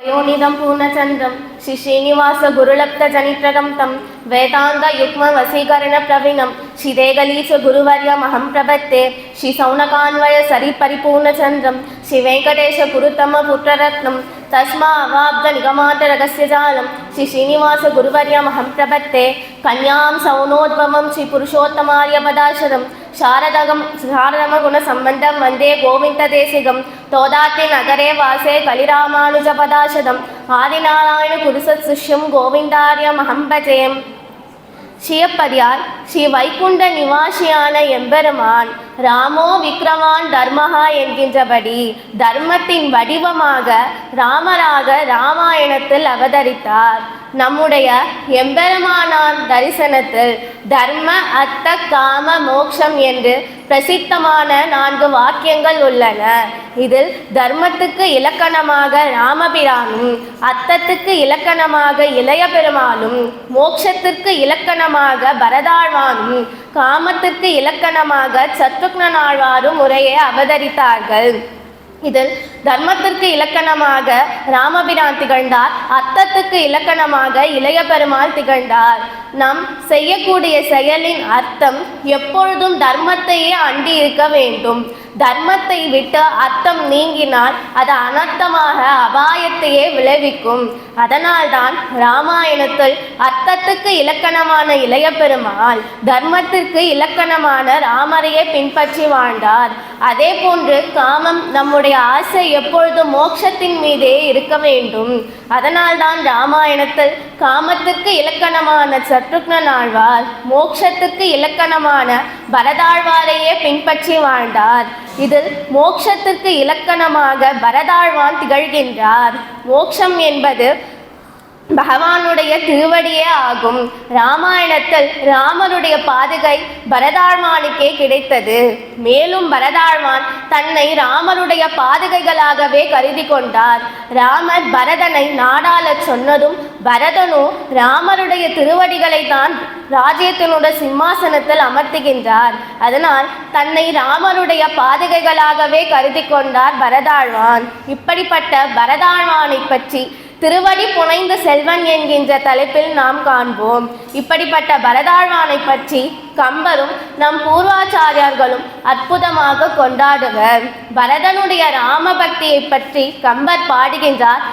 वयोनिधं पूर्णचन्द्रं श्रीश्रीनिवासगुरुलब्धजनित्रगं तं वेदान्तयुग्मवसीकरणप्रवीणं श्रीदेगलीच गुरुवर्यमहं प्रपत्ते श्रीसौनकान्वयसरिपरिपूर्णचन्द्रं श्रीवेङ्कटेशगुरुतमपुत्ररत्नं तस्मावाब्दनिगमान्तरगस्यजालं श्रीश्रीनिवासगुरुवर्यमहं प्रपत्ते कन्यां सौनोद्भवं श्रीपुरुषोत्तमार्यपदाशरं शारदगं शारदमगुणसम्बन्धं वन्दे गोविन्ददेशिकं तोदात्रि नगरे वासे कलिरामानुजपदाशदम् आदिनारायणकुरुसत्सुष्यं गोविन्दार्यमहं भजेम् சிவப்பதியார் ஸ்ரீ வைகுண்ட நிவாசியான எம்பெருமான் ராமோ விக்ரமான் தர்மஹா என்கின்றபடி தர்மத்தின் வடிவமாக ராமராக ராமாயணத்தில் அவதரித்தார். நம்முடைய எம்பெருமானார் தரிசனத்தில் தர்ம அத்த காம மோக்ஷம் என்று பிரசித்தமான நான்கு வாக்கியங்கள் உள்ளன. இதில் தர்மத்துக்கு இலக்கணமாக ராமபிரானும் அத்தத்துக்கு இலக்கணமாக இளைய பெருமாளும் மோக்ஷத்திற்கு இலக்கணமாக பரதாழ்வானும் காமத்திற்கு இலக்கணமாக சத்ருக்னாழ்வாரும் முறையே அவதரித்தார்கள். இதில் தர்மத்திற்கு இலக்கணமாக ராமபிரான் திகழ்ந்தார் அர்த்தத்துக்கு இலக்கணமாக இளைய பெருமாள் திகழ்ந்தார். நாம் செய்யக்கூடிய செயலின் அர்த்தம் எப்பொழுதும் தர்மத்தையே அண்டி இருக்க வேண்டும். தர்மத்தை விட்டு அர்த்தம் நீங்கினால் அது அனர்த்தமாக அபாயத்தையே விளைவிக்கும். அதனால்தான் ராமாயணத்தில் அர்த்தத்துக்கு இலக்கணமான இளைய பெருமாள் தர்மத்திற்கு இலக்கணமான ராமரையே பின்பற்றி வாழ்ந்தார். அதே போன்று காமம் நம்முடைய ஆசை எப்பொழுதும் மோட்சத்தின் மீதே இருக்க வேண்டும். அதனால்தான் ராமாயணத்தில் காமத்துக்கு இலக்கணமான சத்ருக்னன் ஆழ்வார் மோட்சத்துக்கு இலக்கணமான பரதாழ்வாரையே பின்பற்றி வாழ்ந்தார். இதில் மோட்சத்திற்கு இலக்கணமாக பரதாழ்வான் திகழ்கின்றார். மோட்சம் என்பது பகவானுடைய திருவடியே ஆகும். ராமாயணத்தில் ராமருடைய பாதுகை பரதாழ்வானுக்கே கிடைத்தது. மேலும் பரதாழ்வான் தன்னை ராமருடைய பாதுகைகளாகவே கருதி கொண்டார். ராமர் பரதனை நாடாள சொன்னதும் பரதனோ ராமருடைய திருவடிகளை தான் ராஜ்யத்தினுடைய சிம்மாசனத்தில் அமர்த்துகின்றார். அதனால் தன்னை ராமருடைய பாதுகைகளாகவே கருதி கொண்டார் பரதாழ்வான் இப்படிப்பட்ட பரதாழ்வானை பற்றி திருவடி புனைந்த செல்வன் என்கின்ற தலைப்பில் நாம் காண்போம். இப்படிப்பட்ட பரதாழ்வானை பற்றி கம்பரும் நம் பூர்வாச்சாரியார்களும் அற்புதமாக கொண்டாடுவர். பரதனுடைய ராமபக்தியை பற்றி கம்பர் பாடுகின்றார்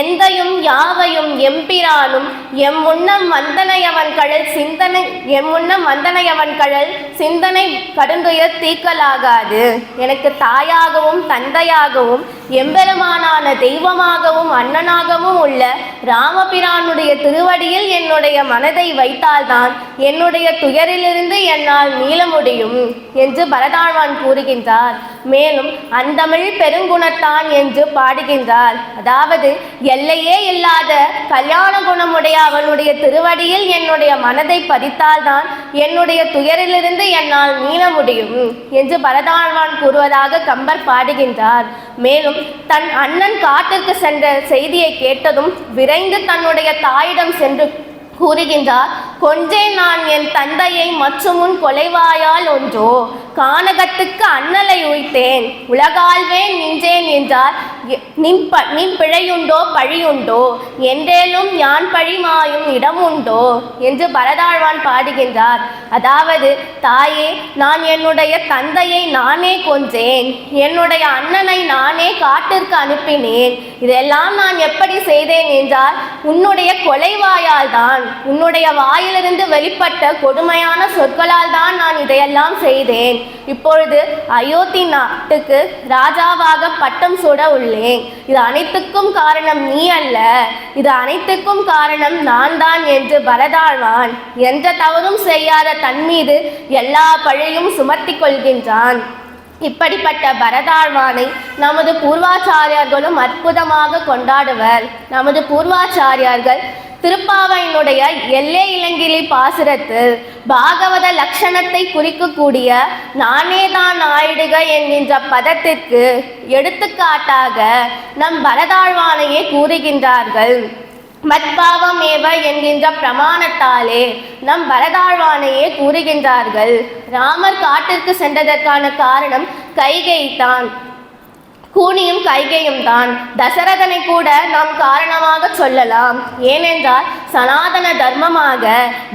எந்தையும் யாவையும் எம்பிரானும் எம் உண்ணம் வந்தனையவன் கழல் சிந்தனை எம் உண்ணம் வந்தனையவன் கழல் சிந்தனை கடுந்துயர் தீக்கலாகாது. எனக்கு தாயாகவும் தந்தையாகவும் எம்பெருமானான தெய்வமாகவும் அண்ணனாகவும் உள்ள ராமபிரானுடைய திருவடியில் என்னுடைய மனதை வைத்தால்தான் என்னுடைய துயரிலிருந்து என்னால் மீள முடியும் என்று பரதாழ்வான் கூறுகின்றார். மேலும் அந்தமிழ் பெருங்குணத்தான் என்று பாடுகின்றார். அதாவது எல்லையே இல்லாத கல்யாண குணமுடைய அவனுடைய திருவடியில் என்னுடைய மனதை பதித்தால்தான் என்னுடைய துயரிலிருந்து என்னால் மீள முடியும் என்று பரதாழ்வான் கூறுவதாக கம்பர் பாடுகின்றார். மேலும் தன் அண்ணன் காட்டிற்கு சென்ற செய்தியை கேட்டதும் விரைந்து தன்னுடைய தாயிடம் சென்று கூறுகின்றார் கொஞ்சேன் நான் என் தந்தையை மற்றும் கொலைவாயால் ஒன்றோ? கானகத்துக்கு அண்ணலை உய்த்தேன் உலகால்வேன் நின்றேன் என்றார். எ- நின் ப நின் பிழையுண்டோ பழியுண்டோ? என்றேலும் யான் பழிமாயும் இடம் உண்டோ என்று பரதாழ்வான் பாடுகின்றார். அதாவது தாயே நான் என்னுடைய தந்தையை நானே கொன்றேன். என்னுடைய அண்ணனை நானே காட்டிற்கு அனுப்பினேன். இதெல்லாம் நான் எப்படி செய்தேன் என்றால் உன்னுடைய கொலைவாயால் தான் உன்னுடைய வாயிலிருந்து வெளிப்பட்ட கொடுமையான சொற்களால் தான் நான் இதையெல்லாம் செய்தேன். இப்பொழுது அயோத்தி நாட்டுக்கு ராஜாவாக பட்டம் சூட உள்ளேன். இது அனைத்துக்கும் காரணம் நீ அல்ல. இது அனைத்துக்கும் காரணம் நான் தான் என்று பரதாழ்வான் எந்த தவறும் செய்யாத தன் மீது எல்லா பழியும் சுமத்தி கொள்கின்றான். இப்படிப்பட்ட பரதாழ்வானை நமது பூர்வாச்சாரியார்களும் அற்புதமாக கொண்டாடுவர். நமது பூர்வாச்சாரியார்கள் திருப்பாவையினுடைய எல்லை இளங்கிலி பாசுரத்தில் பாகவத லட்சணத்தை குறிக்கக்கூடிய நானேதான் ஆயிடுக என்கின்ற பதத்திற்கு எடுத்துக்காட்டாக நம் பரதாழ்வானையே கூறுகின்றார்கள். மத்பாவம் ஏவ என்கின்ற பிரமாணத்தாலே நம் பரதாழ்வானையே கூறுகின்றார்கள். ராமர் காட்டிற்கு சென்றதற்கான காரணம் கைகை தான். கூனியும் கைகையும் தான். தசரதனை கூட நாம் காரணமாக சொல்லலாம். ஏனென்றால் சனாதன தர்மமாக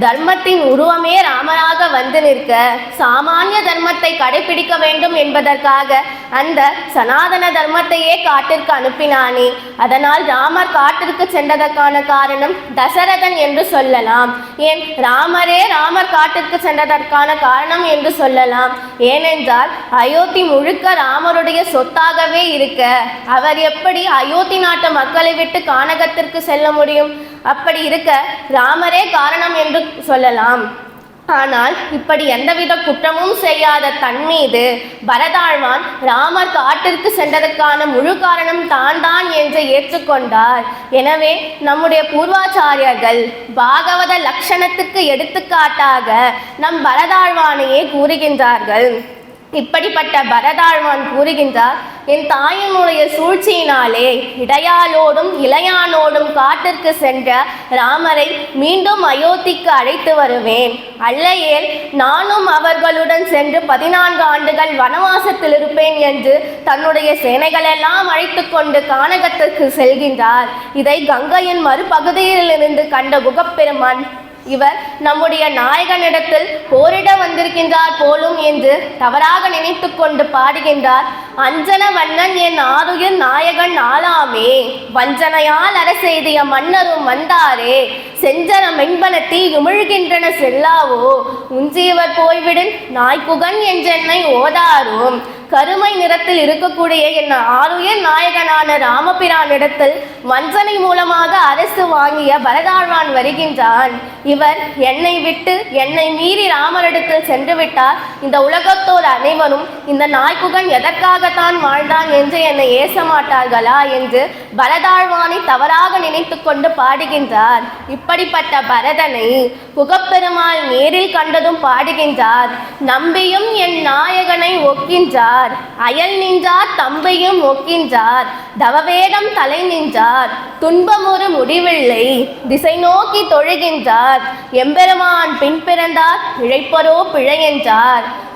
தர்மத்தின் உருவமே ராமராக வந்து நிற்க சாமானிய தர்மத்தை கடைபிடிக்க வேண்டும் என்பதற்காக அந்த சனாதன தர்மத்தையே காட்டிற்கு அனுப்பினானே. அதனால் ராமர் காட்டிற்கு சென்றதற்கான காரணம் தசரதன் என்று சொல்லலாம். ஏன்? ராமரே ராமர் காட்டிற்கு சென்றதற்கான காரணம் என்று சொல்லலாம். ஏனென்றால் அயோத்தி முழுக்க ராமருடைய சொத்தாகவே இருக்க. அவர் எப்படி அயோத்தி நாட்டு மக்களை விட்டு கானகத்திற்கு செல்ல முடியும்? அப்படி இருக்க ராமரே காரணம் என்று சொல்லலாம். ஆனால் இப்படி எந்தவித குற்றமும் செய்யாத தன் மீது பரதாழ்வான் ராமர் காட்டிற்கு சென்றதற்கான முழு காரணம் தான் தான் என்று ஏற்றுக்கொண்டார். எனவே நம்முடைய பூர்வாச்சாரியர்கள் பாகவத லட்சணத்துக்கு எடுத்துக்காட்டாக நம் பரதாழ்வானையே கூறுகின்றார்கள். இப்படிப்பட்ட பரதாழ்வான் கூறுகின்றார் என் தாயினுடைய சூழ்ச்சியினாலே இடையாளோடும் இளையானோடும் காட்டிற்கு சென்ற ராமரை மீண்டும் அயோத்திக்கு அழைத்து வருவேன். அல்லையேல் நானும் அவர்களுடன் சென்று பதினான்கு ஆண்டுகள் வனவாசத்தில் இருப்பேன் என்று தன்னுடைய சேனைகளெல்லாம் அழைத்து கொண்டு கானகத்திற்கு செல்கின்றார். இதை கங்கையின் மறுபகுதியிலிருந்து கண்ட குகப்பெருமான் இவர் நம்முடைய நாயகனிடத்தில் போரிட வந்திருக்கின்றார் போலும் என்று தவறாக நினைத்து கொண்டு பாடுகின்றார். அஞ்சன வண்ணன் என் ஆருயிர் நாயகன் ஆளாமே வஞ்சனையால் அரசெய்திய மன்னரும் வந்தாரே செஞ்சன மென்பனத்தி உமிழ்கின்றன செல்லாவோ உஞ்சியவர் போய்விடும் நாய்ப்புகன் என்றென்னை ஓதாரும் கருமை நிறத்தில் இருக்கக்கூடிய என் ஆருயர் நாயகனான ராமபிரானிடத்தில் வஞ்சனை மூலமாக அரசு வாங்கிய பரதாழ்வான் வருகின்றான். இவர் என்னை விட்டு என்னை மீறி ராமரிடத்தில் சென்று விட்டார். இந்த உலகத்தோர் அனைவரும் இந்த நாய்க்குகன் எதற்காகத்தான் வாழ்ந்தான் என்று என்னை ஏச மாட்டார்களா என்று பரதாழ்வானை தவறாக நினைத்து கொண்டு பாடுகின்றார். இப்படிப்பட்ட பரதனை புகப்பெருமாள் நேரில் கண்டதும் பாடுகின்றார். நம்பியும் என் நாயகனை ஒக்கின்றார். அயல் நின்றார் தம்பையும் ஒக்கின்றார். தவவேடம் தலை நின்றார். துன்பமொரு முடிவில்லை. திசை நோக்கி தொழுகின்றார். எம்பெருமான் பின் பிறந்தார். பிழைப்பரோ பிழை என்றார்.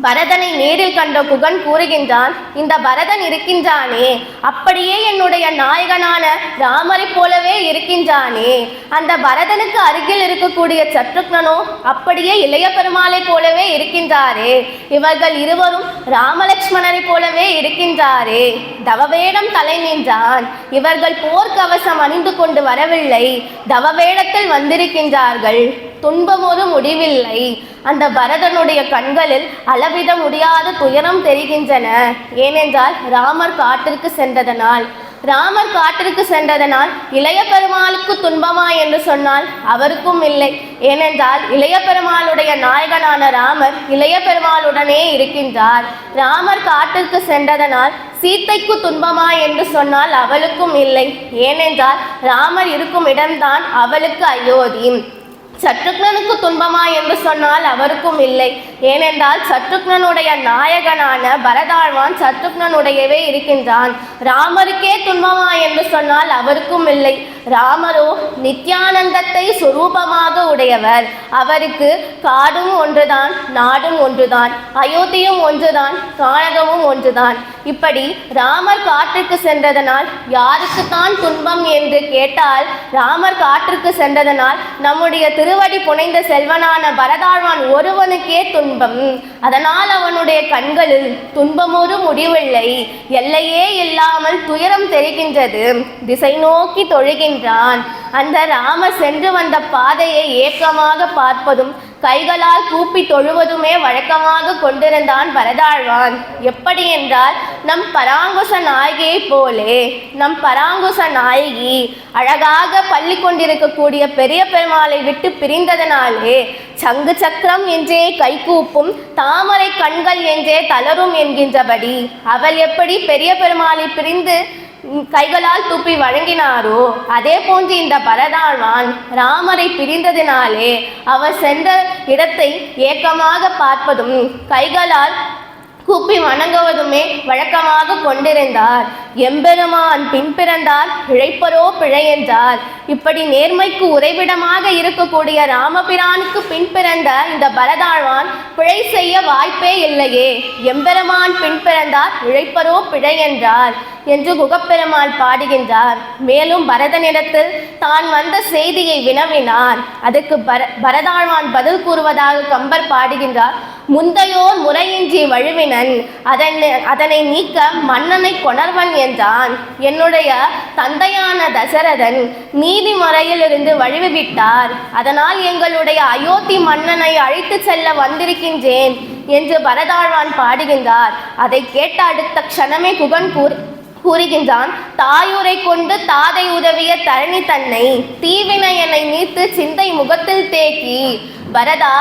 பரதனை நேரில் கண்ட குகன் கூறுகின்றான் இந்த பரதன் இருக்கின்றானே அப்படியே என்னுடைய நாயகனான ராமரைப் போலவே இருக்கின்றானே. அந்த பரதனுக்கு அருகில் இருக்கக்கூடிய சத்ருக்னனோ அப்படியே இளைய பெருமாளை போலவே இருக்கின்றாரே. இவர்கள் இருவரும் ராமலக்ஷ்மணரைப் போலவே இருக்கின்றாரே. தவவேடம் தலை நின்றான். இவர்கள் போர்க்கவசம் அணிந்து கொண்டு வரவில்லை. தவவேடத்தில் வந்திருக்கின்றார்கள். துன்பமொரு முடிவில்லை. அந்த பரதனுடைய கண்களில் அளவிட முடியாத துயரம் தெரிகின்றன. ஏனென்றால் ராமர் காட்டிற்கு சென்றதனால். ராமர் காட்டிற்கு சென்றதனால் இளைய பெருமாளுக்கு துன்பமா என்று சொன்னால் அவருக்கும் இல்லை. ஏனென்றால் இளைய பெருமாளுடைய நாயகனான ராமர் இளைய பெருமாளுடனே இருக்கின்றார். ராமர் காட்டிற்கு சென்றதனால் சீத்தைக்கு துன்பமா என்று சொன்னால் அவளுக்கும் இல்லை. ஏனென்றால் ராமர் இருக்கும் இடம்தான் அவளுக்கு அயோத்தி. சத்ருக்னனுக்கு துன்பமா என்று சொன்னால் அவருக்கும் இல்லை. ஏனென்றால் சத்ருக்னனுடைய நாயகனான பரதாழ்வான் சத்ருக்னனுடையவே இருக்கின்றான். ராமருக்கே துன்பமா என்று சொன்னால் அவருக்கும் இல்லை. ராமரோ நித்யானந்தத்தை சுரூபமாக உடையவர். அவருக்கு காடும் ஒன்றுதான் நாடும் ஒன்றுதான் அயோத்தியும் ஒன்றுதான் கானகமும் ஒன்றுதான். இப்படி ராமர் காற்றுக்கு சென்றதனால் யாருக்குத்தான் துன்பம் என்று கேட்டால் ராமர் காற்றுக்கு சென்றதனால் நம்முடைய திருவடி புனைந்த செல்வனான பரதாழ்வான் ஒருவனுக்கே துன்பம். அதனால் அவனுடைய கண்களில் துன்பமொரு முடிவில்லை. எல்லையே இல்லாமல் துயரம் தெரிகின்றது. திசை நோக்கி என்றான். அந்த ராம சென்று வந்த பாதையை ஏக்கமாக பார்ப்பதும் கைகளால் கூப்பி தொழுவதுமே வழக்கமாக கொண்டிருந்தான் வரதாழ்வான். எப்படி என்றால் நம் பராங்குச நாயகியை போலே நம் பராங்குச நாயகி அழகாக பள்ளி கொண்டிருக்கக்கூடிய பெரிய பெருமாளை விட்டு பிரிந்ததனாலே சங்கு சக்கரம் என்றே கைகூப்பும் தாமரை கண்கள் என்றே தளரும் என்கின்றபடி அவள் எப்படி பெரிய பெருமாளை பிரிந்து கைகளால் துப்பி வழங்கினாரோ? அதே போன்று இந்த பரதாழ்வான் ராமரை பிரிந்ததினாலே அவர் சென்ற இடத்தை ஏக்கமாக பார்ப்பதும் கைகளால் கூப்பி வணங்குவதுமே வழக்கமாக கொண்டிருந்தார். எம்பெருமான் பின்பிறந்தால் பிழைப்பரோ இழைப்பரோ பிழை என்றார். இப்படி நேர்மைக்கு உறைவிடமாக இருக்கக்கூடிய ராமபிரானுக்கு பின்பிறந்த இந்த பரதாழ்வான் பிழை செய்ய வாய்ப்பே இல்லையே. எம்பெருமான் பின்பிறந்தார் பிழைப்பரோ இழைப்பரோ பிழை என்றார் என்று குகப்பெருமாள் பாடுகின்றார். மேலும் பரதனிடத்தில் தான் வந்த செய்தியை வினவினார். அதுக்கு பர பரதாழ்வான் பதில் கூறுவதாக கம்பர் பாடுகின்றார். முந்தையோர் முறையின்றி வழுவினன் அதனை அதனை நீக்க மன்னனை கொணர்வன் என்றான். என்னுடைய தந்தையான தசரதன் நீதிமுறையிலிருந்து வழுவிவிட்டார் அதனால் எங்களுடைய அயோத்தி மன்னனை அழைத்து செல்ல வந்திருக்கின்றேன் என்று பரதாழ்வான் பாடுகின்றார். அதை கேட்ட அடுத்த க்ஷணமே குகன் கூறி கூறுகின்றான் தாயூரை கொண்டு தாதை உதவிய தரணி தன்னை தீவினை என்னை நீத்து சிந்தை முகத்தில் தேக்கி பரதா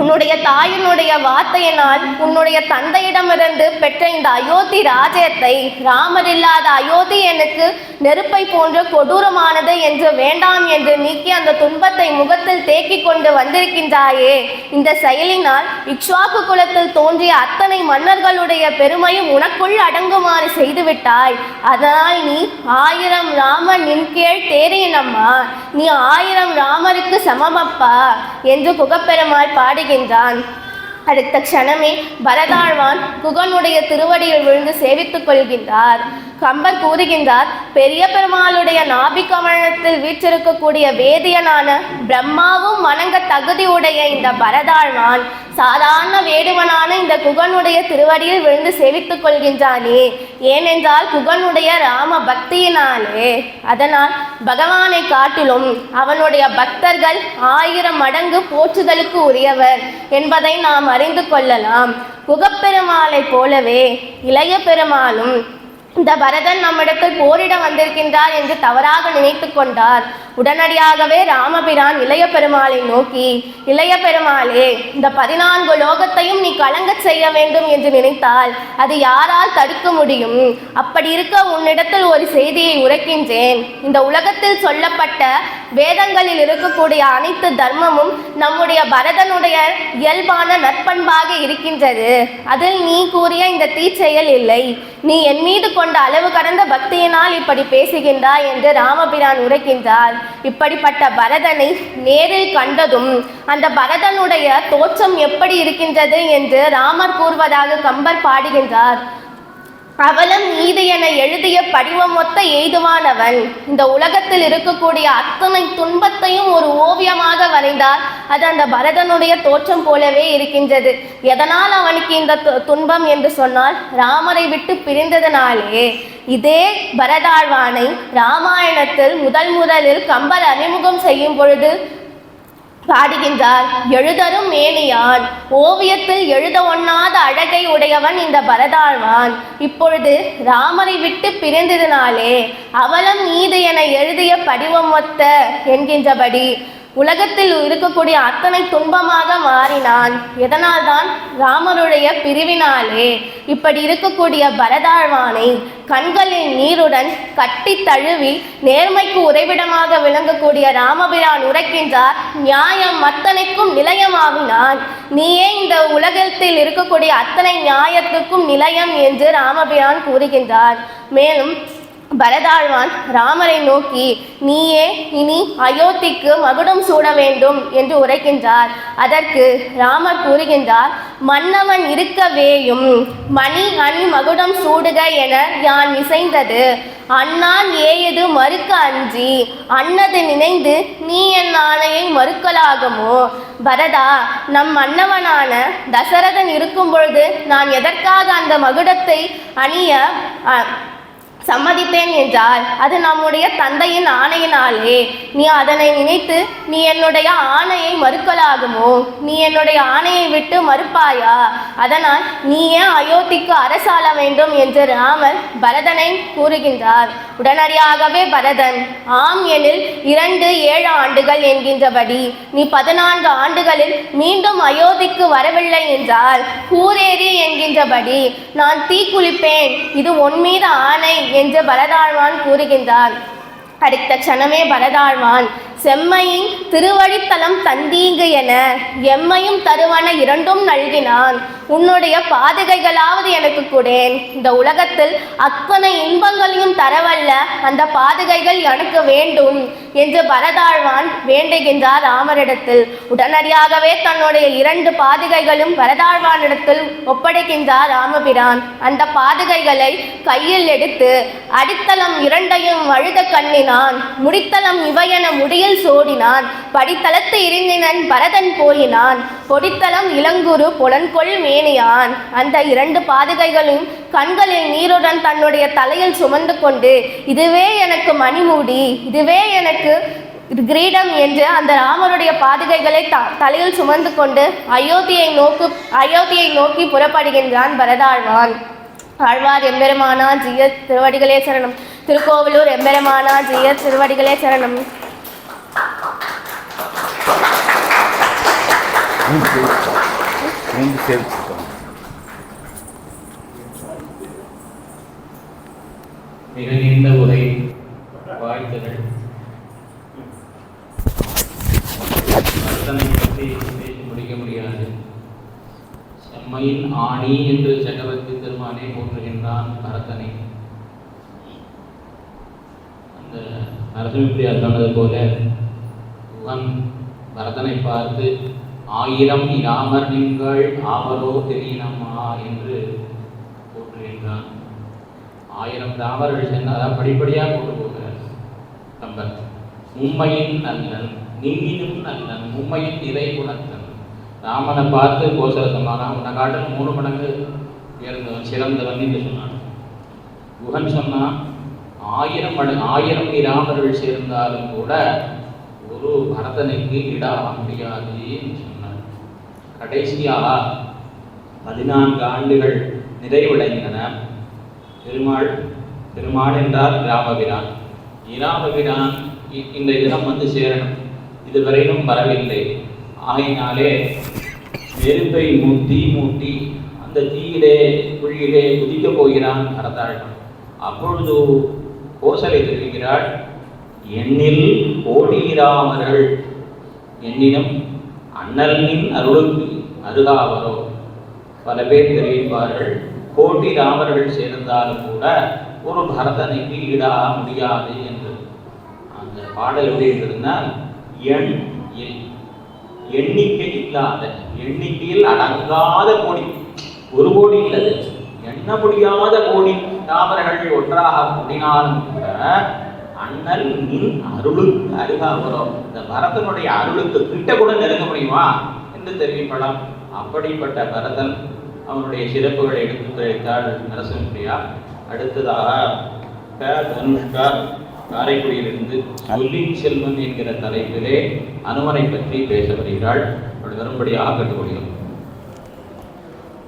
உன்னுடைய தாயினுடைய வார்த்தையினால் உன்னுடைய தந்தையிடமிருந்து பெற்ற இந்த அயோத்தி ராஜ்யத்தை ராமர் இல்லாத அயோத்தி எனக்கு நெருப்பை போன்ற கொடூரமானது என்று வேண்டாம் என்று நீக்கி அந்த துன்பத்தை முகத்தில் தேக்கிக் கொண்டு வந்திருக்கின்றாயே. இந்த செயலினால் இக்ஷ்வாக்கு குலத்தில் தோன்றிய அத்தனை மன்னர்களுடைய பெருமையும் உனக்குள் அடங்குமாறு செய்துவிட்டாய். அதனால் நீ ஆயிரம் ராமன் நின் கீழ் தேறியனம்மா நீ ஆயிரம் ராமருக்கு சமமப்பா என்று குகப்பெருமாள் பாடுகின்றான். அடுத்த க்ஷணமே பரதாழ்வான் குகனுடைய திருவடியில் விழுந்து சேவித்துக் கொள்கின்றார். கம்பர் கூறுகின்றார் பெரிய பெருமாளுடைய நாபி கமலத்தில் வீற்றிருக்கக்கூடிய வேதியனான பிரம்மாவும் வணங்க தகுதியுடைய இந்த பரதாழ்வான் சாதாரண வேடுவனான இந்த குகனுடைய திருவடியில் விழுந்து சேவித்துக் கொள்கின்றானே. ஏனென்றால் குகனுடைய ராம பக்தியினாலே. அதனால் பகவானை காட்டிலும் அவனுடைய பக்தர்கள் ஆயிரம் மடங்கு போற்றுதலுக்கு உரியவர் என்பதை நாம் அறிந்து கொள்ளலாம். குகப்பெருமாளைப் போலவே இளைய பெருமாளும் இந்த பரதன் நம்மிடத்தில் போரிட வந்திருக்கின்றார் என்று தவறாக நினைத்து கொண்டார். உடனடியாகவே ராமபிரான் இளைய பெருமாளை நோக்கி இளைய பெருமாளே இந்த பதினான்கு லோகத்தையும் நீ கலங்கச் செய்ய வேண்டும் என்று நினைத்தால் அது யாரால் தடுக்க முடியும்? அப்படி இருக்க உன்னிடத்தில் ஒரு செய்தியை உரைக்கின்றேன். இந்த உலகத்தில் சொல்லப்பட்ட வேதங்களில் இருக்கக்கூடிய அனைத்து தர்மமும் நம்முடைய பரதனுடைய இயல்பான நற்பண்பாக இருக்கின்றது. அதில் நீ கூறிய இந்த தீச்செயல் இல்லை. நீ என் மீது கொண்ட அளவு கடந்த பக்தியினால் இப்படி பேசுகின்றாய் என்று ராமபிரான் உரைக்கின்றார். இப்படிப்பட்ட பரதனை நேரில் கண்டதும் அந்த பரதனுடைய தோற்றம் எப்படி இருக்கின்றது என்று ராமர் கூறுவதாக கம்பர் பாடுகின்றார். அவலம் நீதி என எழுதிய படிவமொத்த எய்துவானவன். இந்த உலகத்தில் இருக்கக்கூடிய அத்தனை துன்பத்தையும் ஒரு ஓவியமாக வரைந்தார் அது அந்த பரதனுடைய தோற்றம் போலவே இருக்கின்றது. எதனால் அவனுக்கு இந்த து- துன்பம் என்று சொன்னால் ராமரை விட்டு பிரிந்ததனாலே இதே பரதாழ்வானை ராமாயணத்தில் முதல் முதலில் கம்பர் அறிமுகம் செய்யும் பொழுது பாடுகின்றார். எழுதரும் மேனியான். ஓவியத்தில் எழுத ஒண்ணாத அழகை உடையவன் இந்த பரதாழ்வான். இப்பொழுது ராமரை விட்டு பிரிந்ததினாலே அவலம் நீது என எழுதிய படிவம் ஒத்த என்கின்றபடி உலகத்தில் இருக்கக்கூடிய அத்தனை துன்பமாக மாறினான். எதனால்தான்? ராமருடைய பிரிவினாலே. இப்படி இருக்கக்கூடிய பரதாழ்வானை கண்களின் நீருடன் கட்டி தழுவி நேர்மைக்கு உறைவிடமாக விளங்கக்கூடிய ராமபிரான் உரைக்கின்றார் நியாயம் அத்தனைக்கும் நிலையமாகினான். நீயே இந்த உலகத்தில் இருக்கக்கூடிய அத்தனை நியாயத்துக்கும் நிலையம் என்று ராமபிரான் கூறுகின்றார். மேலும் பரதாழ்வான் ராமரை நோக்கி நீயே இனி அயோத்திக்கு மகுடம் சூட வேண்டும் என்று உரைக்கின்றார். அதற்கு ராமர் கூறுகின்றார் மன்னவன் இருக்கவேயும் மணி அணி மகுடம் சூடுக என யான் இசைந்தது. அண்ணான் ஏயது மறுக்க அஞ்சி அன்னது நினைந்து நீ என் ஆணையை மறுக்கலாகுமோ? பரதா நம் மன்னவனான தசரதன் இருக்கும் பொழுது நான் எதற்காக அந்த மகுடத்தை அணிய அ, சம்மதித்தேன் என்றால் அது நம்முடைய தந்தையின் ஆணையினாலே. நீ அதனை நினைத்து நீ என்னுடைய ஆணையை மறுக்கலாகுமோ? நீ என்னுடைய ஆணையை விட்டு மறுப்பாயா? அதனால் நீ ஏன் அயோத்திக்கு அரசாள வேண்டும்? என்று ராமர் பரதனை கூறுகின்றார். உடனடியாகவே பரதன் ஆம் எனில் இரண்டு ஏழு ஆண்டுகள் என்கின்றபடி நீ பதினான்கு ஆண்டுகளில் மீண்டும் அயோத்திக்கு வரவில்லை என்றால் கூரேறி என்கின்றபடி நான் தீக்குளிப்பேன். இது உன் மீது ஆணை என்று பரதாழ்வான் கூறுகின்றார் அடுத்த க்ஷணமே பரதாழ்வான் செம்மையின் திருவழித்தலம் தந்தீங்கு என எம்மையும் தருவன இரண்டும் நல்கினான். உன்னுடைய பாதுகைகளாவது எனக்கு கொடேன். இந்த உலகத்தில் அத்தனை இன்பங்களையும் தரவல்ல அந்த பாதுகைகள் எனக்கு வேண்டும் என்று பரதாழ்வான் வேண்டுகின்றார் ராமரிடத்தில். உடனடியாகவே தன்னுடைய இரண்டு பாதுகைகளும் பரதாழ்வானிடத்தில் ஒப்படைக்கின்றார் ராமபிரான். அந்த பாதுகைகளை கையில் எடுத்து அடித்தளம் இரண்டையும் அழுத கண்ணினான். முடித்தளம் இவையென முடியில் சோடினான். படித்தளத்து இருந்தினன் பரதன் போயினான் பொடித்தளம் இளங்குரு புலன்கொள் மேனியான். அந்த இரண்டு பாதுகைகளும் கண்களில் நீருடன் தன்னுடைய தலையில் சுமந்து கொண்டு இதுவே எனக்கு மணிமூடி இதுவே எனக்கு கிரீடம் என்று அந்த ராமருடைய பாதுகைகளை த தலையில் சுமந்து கொண்டு அயோத்தியை நோக்கு அயோத்தியை நோக்கி புறப்படுகின்றான் பரதாழ்வான். ஆழ்வார் எம்பெருமானா ஜிய திருவடிகளே சரணம். திருக்கோவிலூர் எம்பெருமானா ஜிய திருவடிகளே சரணம். மிக நீண்ட உரை வாழ்த்துகள் பரதனை பற்றி பேசி முடிக்க முடியாது. செம்மையின் ஆணி என்று சக்கரவர்த்தி திருமானே போற்றுகின்றான் பரதனை அந்த நரசிம்மப்பிரியார் சொன்னது போல குகன் பரதனை பார்த்து ஆயிரம் இராமர் நீங்கள் ஆவரோ தெரியணமா? என்று போற்றுகின்றான் ஆயிரம் ராமர்கள் சென்று அதான் படிப்படியாக கொண்டு போகிறார் கம்பர். மும்மையின் நல்லன் நீங்கினும் நல்லன் மும்மையின் இறை குணத்தன். ராமனை பார்த்து கோசல சொன்னான் உன்னை காட்டில் மூணு மடங்கு உயர்ந்தவன் சிறந்தவன் என்று சொன்னான். குகன் சொன்னான் ஆயிரம் மட ஆயிரம் இராமர்கள் சேர்ந்தாலும் கூட ஒரு பரதனுக்கு இடாக முடியாது என்று சொன்னார். கடைசியாக பதினான்கு ஆண்டுகள் நிறைவடைந்தன. பெருமாள் பெருமாள் என்றால் ராமபிரான் இராமபிரான் இ- இந்த இடம் வந்து சேரணும். இதுவரையிலும் வரவில்லை. ஆகினாலே நெருப்பை மூட்டி மூட்டி அந்த தீயிலே குழியிலே குதிக்க போகிறான் பரதாழ்வன் அப்பொழுது கோசலை தெரிவிக்கிறாள் என்னில் ஓடியிராமர்கள் என்னிடம் அண்ணலின் அருளுக்கு அருகாவரோ பல பேர் தெரிவிப்பார்கள் கோடி ராமர்கள் சேர்ந்தாலும் கூட ஒரு பரதனைக்கு ஈடாக முடியாது என்று. அந்த பாடல் எப்படி இருந்ததுன்னா எண் எல் எண்ணிக்கை இல்லாத எண்ணிக்கையில் அடங்காத கோடி ஒரு கோடி இல்லது எண்ண முடியாத கோடி ராமர்கள் ஒன்றாக கூடினாலும் கூட அண்ணல் நின் அருளுக்கு அருகா வரும் இந்த பரதனுடைய அருளுக்கு கிட்ட கூட நெருங்க முடியுமா என்று தெரிவிக்கலாம். அப்படிப்பட்ட பரதன் அவனுடைய சிறப்புகளை எடுத்து வைத்தாள் நரசிம்மபிரியா அடுத்ததாக க. தனுஷ்கா காரைக்குடியிலிருந்து சொல்லின் செல்வன் என்கிற தலைப்பிலே அனுமனை பற்றி பேச வருகிறாள் அவள் வரும்படியாக கட்டுக்கொள்கிறோம்.